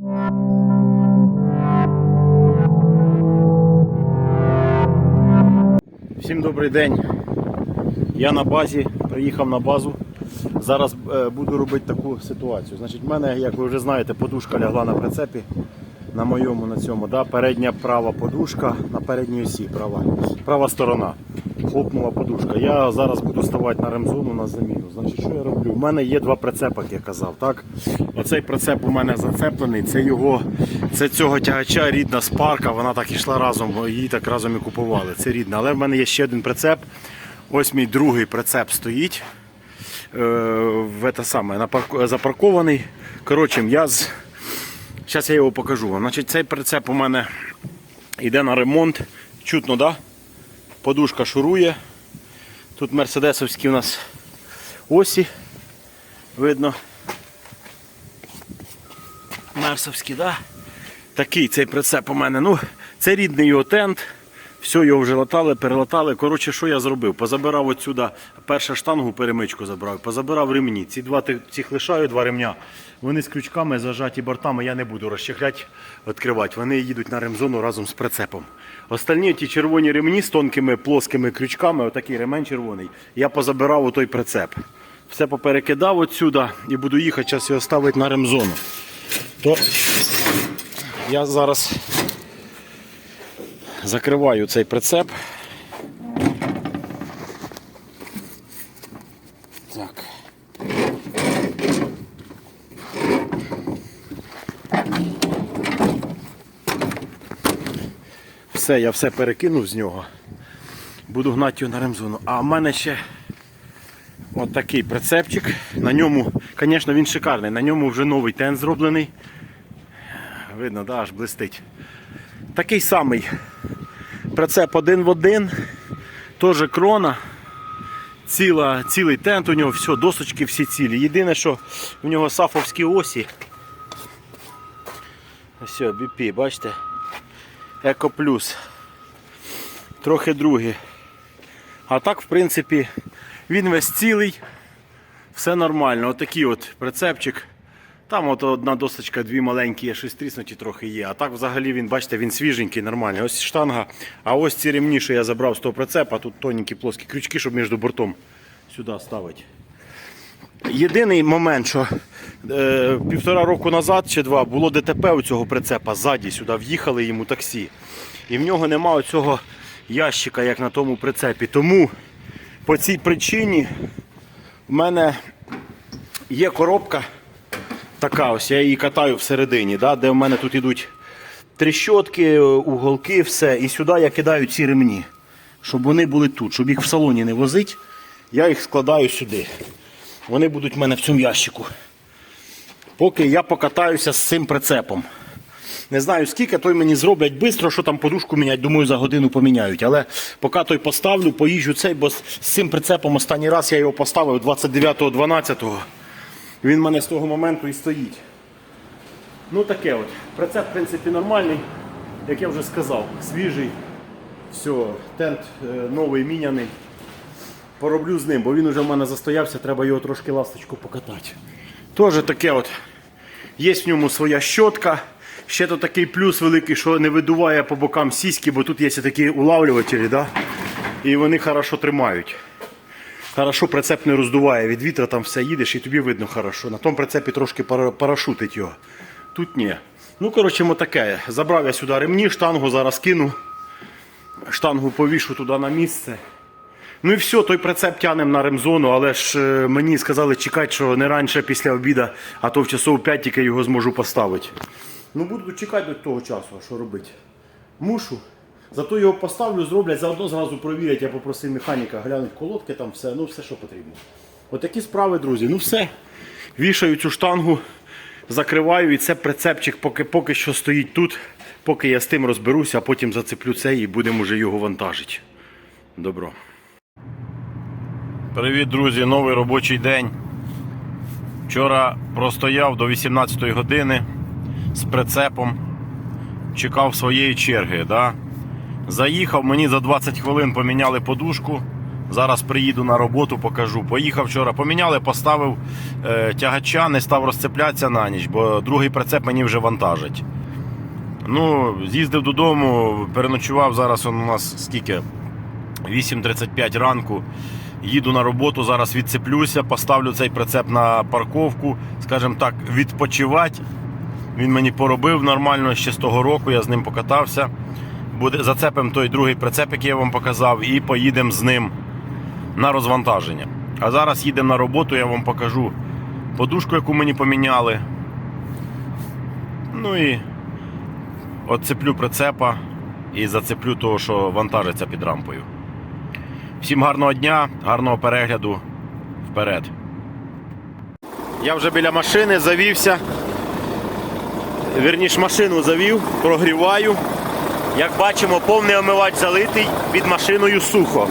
Всім добрий день. Я на базі, приїхав на базу. Зараз е, буду робити таку ситуацію. Значить, в мене, як ви вже знаєте, подушка лягла на прицепі. На моєму на цьому, да, передня права подушка на передній осі, права, права сторона. Хлопнула подушка. Я зараз буду ставати на ремзону на заміну. Значить, що я роблю? У мене є два прицепа, як я казав. Так? Оцей прицеп у мене зацеплений. Це його, це цього тягача рідна спарка. Вона так ішла разом, її так разом і купували. Це рідна. Але в мене є ще один прицеп. Ось мій другий прицеп стоїть. Е, в це саме, напарк- запаркований. Коротше, я з. Зараз я його покажу. Значить, цей прицеп у мене йде на ремонт. Чутно, да? Подушка шурує. Тут мерседесовські у нас осі. Видно. Мерсовські, да? Такий цей прицеп у мене. Ну, це рідний його тент. Все, його вже латали, перелатали. Коротше, що я зробив? Позабирав отсюди першу штангу, перемичку забрав, позабирав ремні. Ці два цих лишаю, два ремня. Вони з крючками зажаті бортами, я не буду розчехляти, відкривати. Вони їдуть на ремзону разом з прицепом. Остальні ті червоні ремні з тонкими плоскими крючками, отакий ремень червоний, я позабирав у той прицеп. Все поперекидав отсюди і буду їхати, зараз його ставити на ремзону. То я зараз закриваю цей прицеп. Так. Все, я все перекинув з нього. Буду гнати його на ремзону. А в мене ще от такий прицепчик. На ньому, звісно, він шикарний. На ньому вже новий тент зроблений. Видно, да, аж блистить. Такий самий прицеп один в один, теж крона, ціла, цілий тент у нього, все, досочки всі цілі. Єдине, що в нього сафовські осі. Ось, BP, бачите? Еко плюс. Трохи другі. А так, в принципі, він весь цілий, все нормально. Отакий от прицепчик. Там от одна досочка, дві маленькі, щось тріснуті трохи є. А так взагалі він, бачите, він свіженький, нормальний. Ось штанга. А ось ці ремні, що я забрав з того прицепа, тут тоненькі плоскі крючки, щоб між бортом сюди ставити. Єдиний момент, що е, півтора року назад чи два було ДТП у цього прицепа ззаді сюди в'їхали йому таксі. І в нього немає цього ящика, як на тому прицепі. Тому по цій причині в мене є коробка така ось, я її катаю всередині, да, де в мене тут йдуть тріщотки, уголки, все. І сюди я кидаю ці ремні, щоб вони були тут, щоб їх в салоні не возити, я їх складаю сюди. Вони будуть в мене в цьому ящику. Поки я покатаюся з цим прицепом. Не знаю скільки, той мені зроблять швидко, що там подушку міняти, думаю, за годину поміняють. Але поки той поставлю, поїжджу цей, бо з цим прицепом останній раз я його поставив 29.12. Він в мене з того моменту і стоїть. Ну таке от. Прицеп, в принципі, нормальний, як я вже сказав, свіжий. Все, тент е, новий міняний. Пороблю з ним, бо він вже в мене застоявся, треба його трошки ласточку покатати. Теж таке от. Є в ньому своя щотка. Ще то такий плюс великий, що не видуває по бокам сіськи, бо тут є такі улавлювачі, да? і вони хорошо тримають. Хорошо прицеп не роздуває від вітра, там все їдеш і тобі видно хорошо. На тому прицепі трошки пара- парашутить його. Тут ні. Ну, коротше, таке. Забрав я сюди ремні, штангу зараз кину. Штангу повішу туди на місце. Ну і все, той прицеп тянем на ремзону, але ж е, мені сказали чекати, що не раніше після обіду, а то в часов 5 тільки його зможу поставити. Ну буду чекати до того часу, що робити? Мушу. Зато його поставлю, зроблять, заодно зразу провірять, я попросив механіка глянуть колодки, там все, ну все, що потрібно. Отакі справи, друзі. Ну все. Вішаю цю штангу, закриваю і це прицепчик поки, поки що стоїть тут, поки я з тим розберуся, а потім зацеплю цей і будемо вже його вантажити. Добро. Привіт, друзі, новий робочий день. Вчора простояв до 18 години з прицепом, чекав своєї черги. Да? Заїхав, мені за 20 хвилин поміняли подушку, Зараз приїду на роботу, покажу. Поїхав вчора, поміняли, поставив е, тягача, не став розцеплятися на ніч, бо другий прицеп мені вже вантажить. Ну, з'їздив додому, переночував. Зараз он у нас скільки? 8.35 ранку. Їду на роботу, зараз відцеплюся, поставлю цей прицеп на парковку, скажімо так, відпочивати. Він мені поробив нормально ще з того року, я з ним покатався. Буде, зацепимо той другий прицеп, який я вам показав, і поїдемо з ним на розвантаження. А зараз їдемо на роботу, я вам покажу подушку, яку мені поміняли. Ну і отцеплю прицепа і зацеплю того, що вантажиться під рампою. Всім гарного дня, гарного перегляду. Вперед. Я вже біля машини завівся. Вірніш машину завів, прогріваю. Як бачимо, повний омивач залитий, під машиною сухо.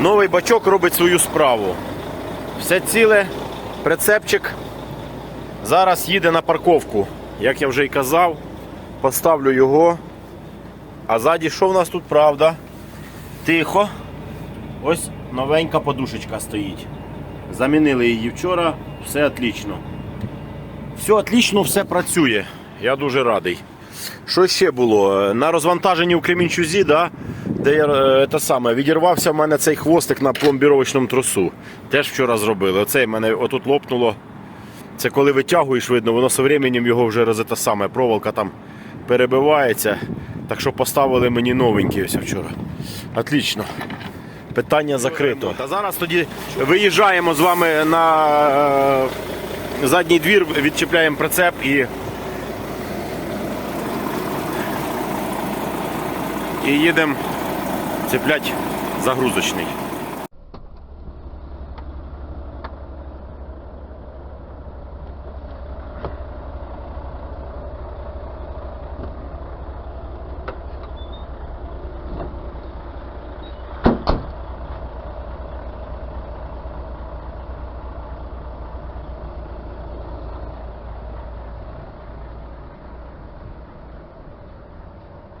Новий бачок робить свою справу. Все ціле, прицепчик. Зараз їде на парковку. Як я вже й казав, поставлю його. А ззаді що в нас тут правда? Тихо. Ось новенька подушечка стоїть. Замінили її вчора, все отлично. Все отлично, все працює. Я дуже радий. Що ще було? На розвантаженні у Кремінчузі, да, де я е, те саме, відірвався в мене цей хвостик на пломбіровочному тросу. Теж вчора зробили. Оцей мене отут лопнуло. Це коли витягуєш, видно, воно з временем його вже роз- те саме, проволока там перебивається. Так що поставили мені новенький ось вчора. Отлично. Питання закрито. Та зараз тоді виїжджаємо з вами на е, задній двір, відчіпляємо прицеп і. І їдемо цеплять загрузочний.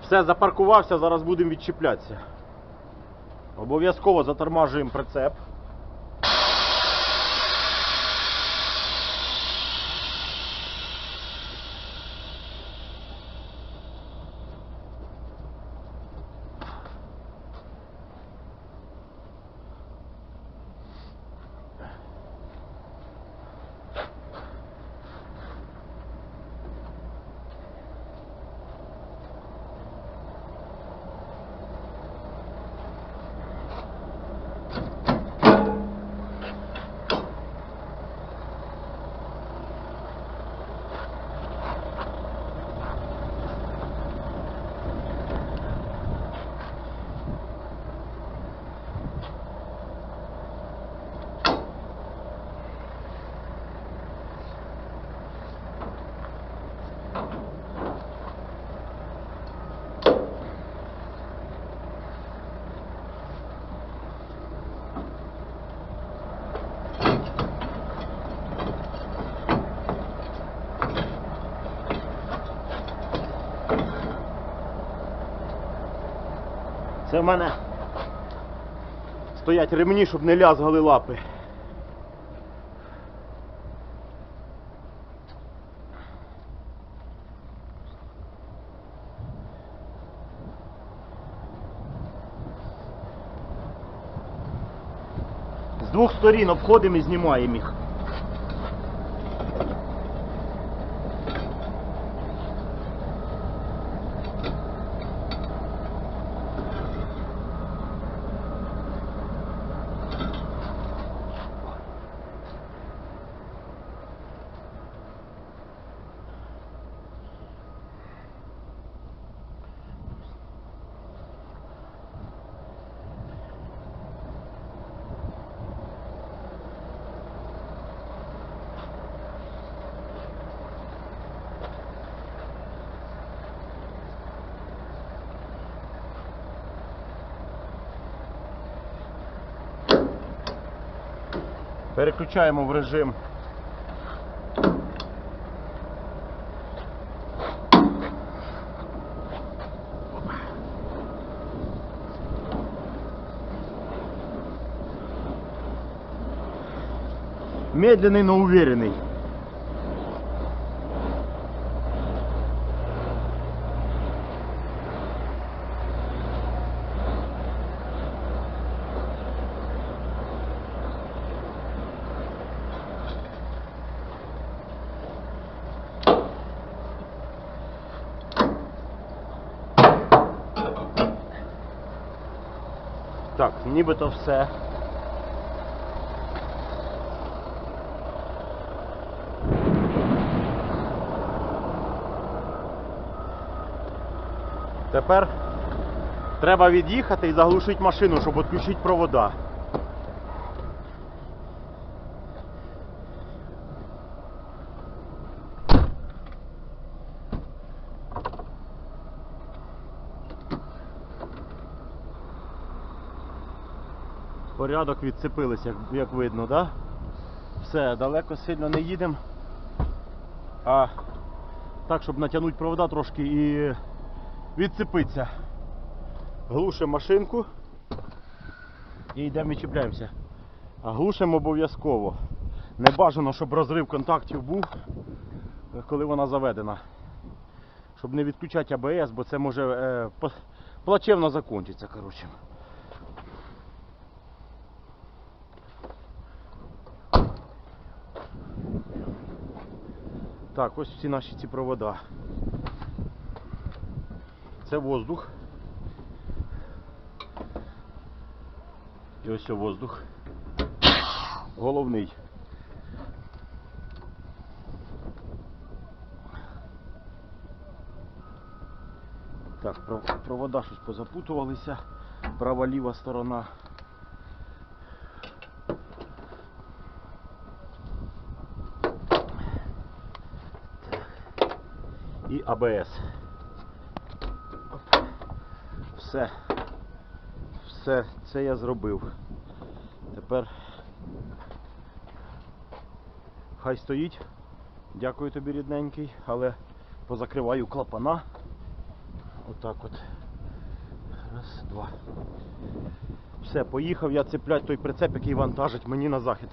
Все, запаркувався, зараз будемо відчіплятися. Обов'язково затормажуємо прицеп. Це в мене стоять ремні, щоб не лязгали лапи. З двох сторін обходимо і знімаємо їх. Переключаємо в режим. Медленный, но уверенный. Так, нібито все. Тепер треба від'їхати і заглушити машину, щоб відключити провода. Порядок відцепилися, як, як видно, да? Все, далеко сильно не їдемо. А так, щоб натягнути провода трошки і відцепитися. Глушимо машинку і йдемо відчіпляємося. А глушимо обов'язково. Не бажано, щоб розрив контактів був, коли вона заведена. Щоб не відключати АБС, бо це може е, плачевно закінчитися. Коротше. Так, ось всі наші ці провода. Це воздух. І ось воздух. Головний. Так, провода щось позапутувалися. Права ліва сторона. І АБС. Все. Все, це я зробив. Тепер хай стоїть. Дякую тобі, рідненький, але позакриваю клапана. Отак от. Раз, два. Все, поїхав я цеплять той прицеп, який вантажить мені на захід.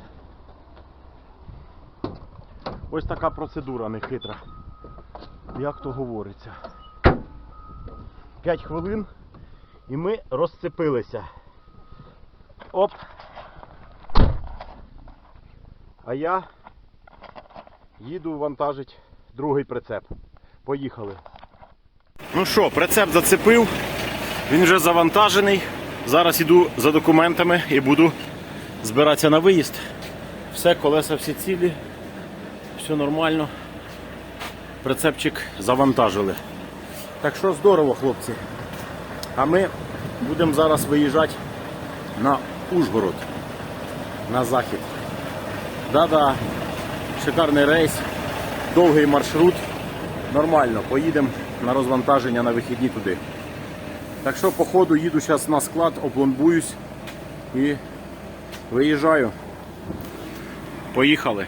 Ось така процедура нехитра як то говориться. 5 хвилин і ми розцепилися. Оп. А я їду вантажить другий прицеп. Поїхали. Ну що, прицеп зацепив, він вже завантажений. Зараз іду за документами і буду збиратися на виїзд. Все, колеса всі цілі, все нормально прицепчик завантажили. Так що здорово, хлопці. А ми будемо зараз виїжджати на Ужгород, на захід. Да-да, шикарний рейс, довгий маршрут. Нормально, поїдемо на розвантаження на вихідні туди. Так що, по ходу їду зараз на склад, опломбуюсь і виїжджаю. Поїхали.